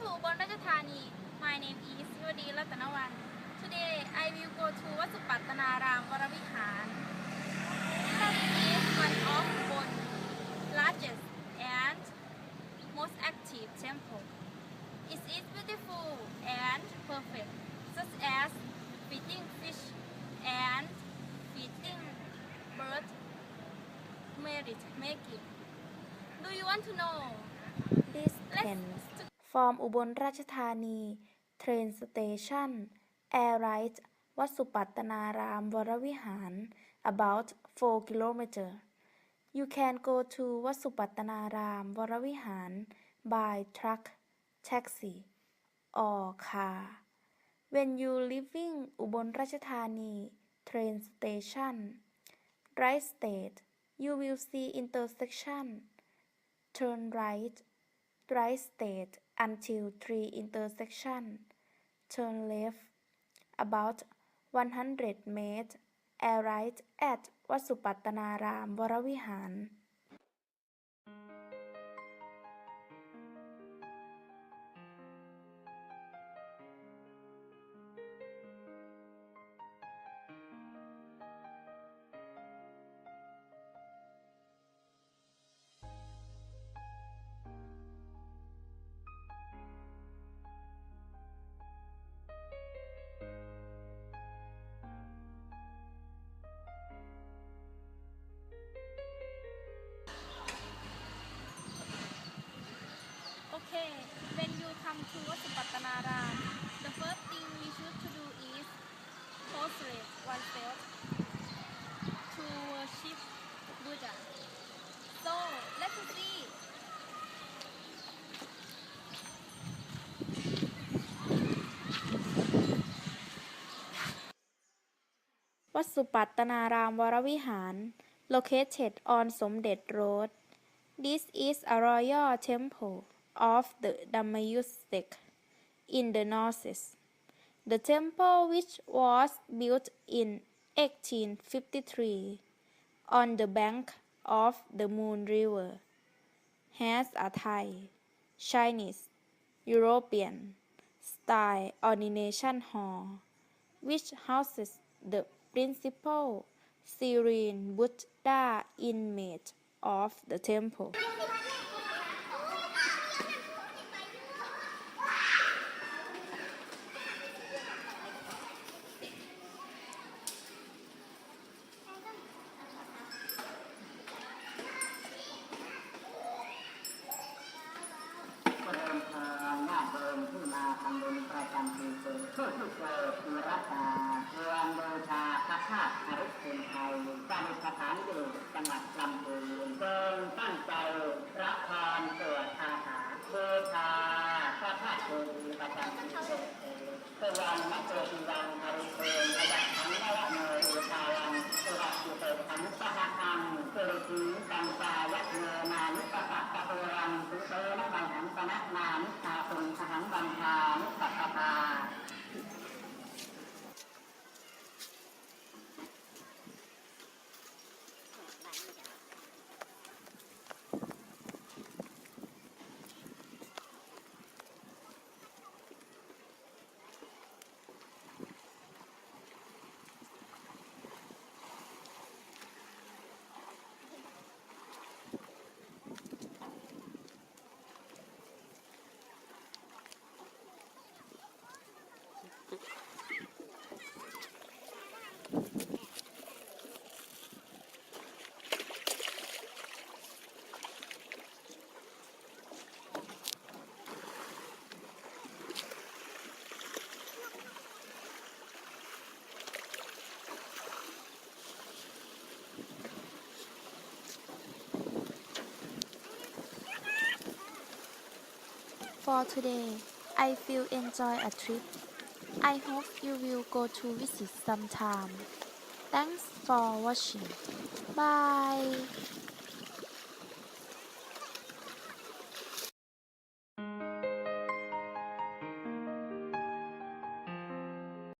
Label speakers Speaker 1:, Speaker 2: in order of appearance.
Speaker 1: to Ubon Rajasthani. My name is Yodi Ratanawan. Today I will go to Wat Supatanaram Varavihar. That is one of Ubon's largest and most active temple. It is beautiful and perfect, such as feeding fish and feeding birds, merit making. Do you want to know?
Speaker 2: distance from อุบลราชธานี train station air ride วัดสุปัตนารามวรวิหาร about 4 km you can go to วัดสุปัตตนารามวรวิหาร by truck taxi or car when you leaving อุบลราชธานี train station right state you will see intersection turn right right state until Tree intersection turn left about 100 mt air right at วัสุปัตตนารามวรวิหาร วัดสุปัตตนารามวรวิหาร located on สมเด็จ Road This is a royal temple of the Dhammayusek in the northeast. The temple, which was built in 1853 on the bank of the Moon River, has a Thai, Chinese, European style ordination hall, which houses the principal serene Buddha image of the temple.
Speaker 3: เทวามัจจุรา
Speaker 2: For today, I feel enjoy a trip. I hope you will go to visit sometime. Thanks for watching. Bye.